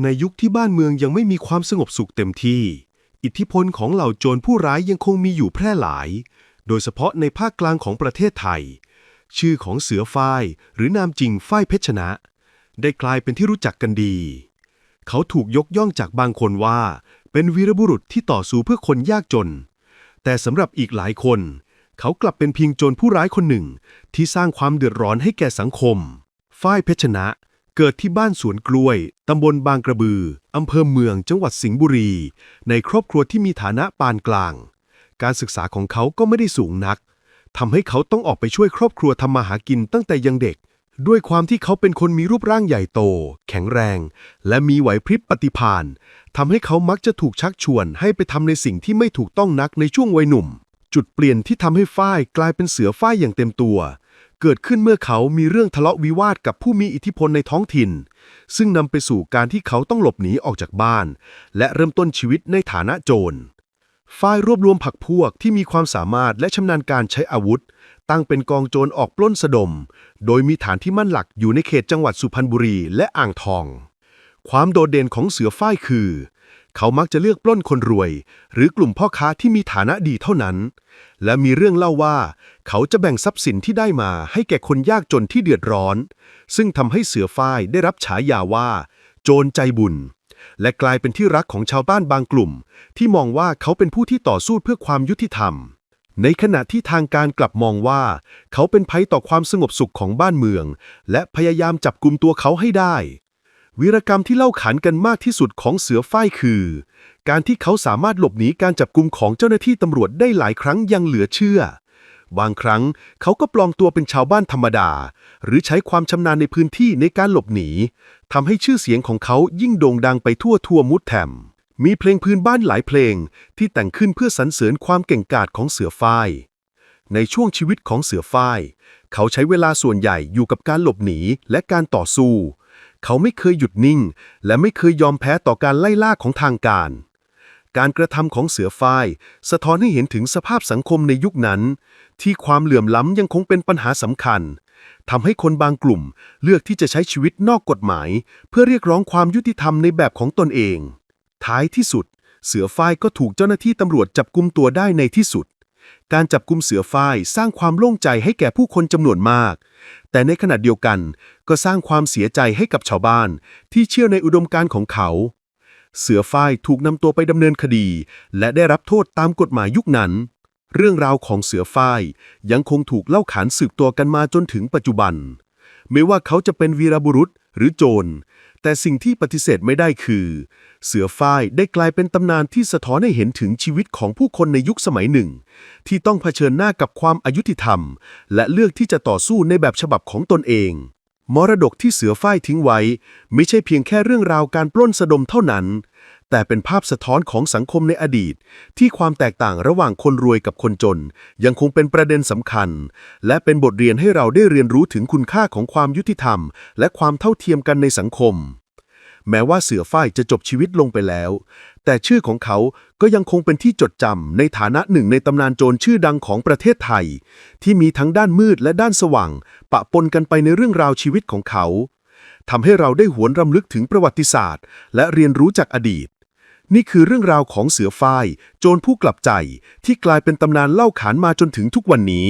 ในยุคที่บ้านเมืองยังไม่มีความสงบสุขเต็มที่ อิทธิพลของเหล่าโจรผู้ร้ายยังคงมีอยู่แพร่หลาย โดยเฉพาะในภาคกลางของประเทศไทย ชื่อของเสือฝ้ายหรือนามจริงฝ้ายเพชรชนะ ได้กลายเป็นที่รู้จักกันดี เขาถูกยกย่องจากบางคนว่า เป็นวีรบุรุษที่ต่อสู้เพื่อคนยากจน แต่สำหรับอีกหลายคน เขากลับเป็นเพียงโจรผู้ร้ายคนหนึ่ง ที่สร้างความเดือดร้อนให้แก่สังคมฝ้ายเพชรชนะเเกิดที่บ้านสวนกล้วย ตำบลบางกระบือ อำเภอเมือง จังหวัดสิงห์บุรี ในครอบครัวที่มีฐานะปานกลาง การศึกษาของเขาก็ไม่ได้สูงนัก ทำให้เขาต้องออกไปช่วยครอบครัวทำมาหากินตั้งแต่ยังเด็ก ด้วยความที่เขาเป็นคนมีรูปร่างใหญ่โต แข็งแรง และมีไหวพริบปฏิภาณทำให้เขามักจะถูกชักชวนให้ไปทำในสิ่งที่ไม่ถูกต้องนักในช่วงวัยหนุ่ม จุดเปลี่ยนที่ทำให้ฝ้ายกลายเป็นเสือฝ้ายอย่างเต็มตัว เกิดขึ้นเมื่อเขามีเรื่องทะเลาะวิวาทกับผู้มีอิทธิพลในท้องถิ่น ซึ่งนำไปสู่การที่เขาต้องหลบหนีออกจากบ้าน และเริ่มต้นชีวิตในฐานะโจรฝ้ายรวบรวมผักพวกที่มีความสามารถและชำนาญการใช้อาวุธ ตั้งเป็นกองโจรออกปล้นสะดม โดยมีฐานที่มั่นหลักอยู่ในเขตจังหวัดสุพรรณบุรีและอ่างทอง ความโดดเด่นของเสือฝ้ายคือ เขามักจะเลือกปล้นคนรวย หรือกลุ่มพ่อค้าที่มีฐานะดีเท่านั้น และมีเรื่องเล่าว่า เขาจะแบ่งทรัพย์สินที่ได้มาให้แก่คนยากจนที่เดือดร้อน ซึ่งทำให้เสือฝ้ายได้รับฉายาว่า โจรใจบุญ และกลายเป็นที่รักของชาวบ้านบางกลุ่ม ที่มองว่าเขาเป็นผู้ที่ต่อสู้เพื่อความยุติธรรม ในขณะที่ทางการกลับมองว่า เขาเป็นภัยต่อความสงบสุขของบ้านเมือง และพยายามจับกลุ่มตัวเขาให้ได้ วีรกรรมที่เล่าขานกันมากที่สุดของเสือฝ้ายคือ การที่เขาสามารถหลบหนีการจับกลุ่มของเจ้าหน้าที่ตำรวจได้หลายครั้งยังเหลือเชื่อ บางครั้งเขาก็ปลอมตัวเป็นชาวบ้านธรรมดา หรือใช้ความชำนาญในพื้นที่ในการหลบหนีทำให้ชื่อเสียงของเขายิ่งโด่งดังไปทั่วทั่วมุดแถมมีเพลงพื้นบ้านหลายเพลงที่แต่งขึ้นเพื่อสรรเสริญความเก่งกาจของเสือฝ้ายในช่วงชีวิตของเสือฝ้าย เขาใช้เวลาส่วนใหญ่อยู่กับการหลบหนีและการต่อสู้ เขาไม่เคยหยุดนิ่ง และไม่เคยยอมแพ้ต่อการไล่ล่าของทางการ การกระทำของเสือฝ้าย สะท้อนให้เห็นถึงสภาพสังคมในยุคนั้น ที่ความเหลื่อมล้ำยังคงเป็นปัญหาสำคัญทำให้คนบางกลุ่มเลือกที่จะใช้ชีวิตนอกกฎหมาย เพื่อเรียกร้องความยุติธรรมในแบบของตนเอง ท้ายที่สุด เสือฝ้ายก็ถูกเจ้าหน้าที่ตำรวจจับกุมตัวได้ในที่สุด การจับกุมเสือฝ้ายสร้างความโล่งใจให้แก่ผู้คนจำนวนมาก แต่ในขณะเดียวกันก็สร้างความเสียใจให้กับชาวบ้าน ที่เชื่อในอุดมการณ์ของเขา เสือฝ้ายถูกนำตัวไปดำเนินคดี และได้รับโทษตามกฎหมายยุคนั้น เรื่องราวของเสือฝ้ายยังคงถูกเล่าขานสืบตัวกันมาจนถึงปัจจุบัน ไม่ว่าเขาจะเป็นวีรบุรุษหรือโจร แต่สิ่งที่ปฏิเสธไม่ได้คือ เสือฝ้ายได้กลายเป็นตำนานที่สะท้อนให้เห็นถึงชีวิตของผู้คนในยุคสมัยหนึ่ง ที่ต้องเผชิญหน้ากับความอายุติธรรม และเลือกที่จะต่อสู้ในแบบฉบับของตนเอง มรดกที่เสือฝ้ายทิ้งไว้ ไม่ใช่เพียงแค่เรื่องราวการปล้นสะดมเท่านั้น แต่เป็นภาพสะท้อนของสังคมในอดีต ที่ความแตกต่างระหว่างคนรวยกับคนจน ยังคงเป็นประเด็นสำคัญ และเป็นบทเรียนให้เราได้เรียนรู้ถึงคุณค่าของความยุติธรรม และความเท่าเทียมกันในสังคม แม้ว่าเสือฝ้ายจะจบชีวิตลงไปแล้ว แต่ชื่อของเขาก็ยังคงเป็นที่จดจำในฐานะหนึ่งในตำนานโจรชื่อดังของประเทศไทย ที่มีทั้งด้านมืดและด้านสว่าง ปะปนกันไปในเรื่องราวชีวิตของเขาทำให้เราได้หวนรำลึกถึงประวัติศาสตร์ และเรียนรู้จากอดีต นี่คือเรื่องราวของเสือฝ้าย โจรผู้กลับใจที่กลายเป็นตำนานเล่าขานมาจนถึงทุกวันนี้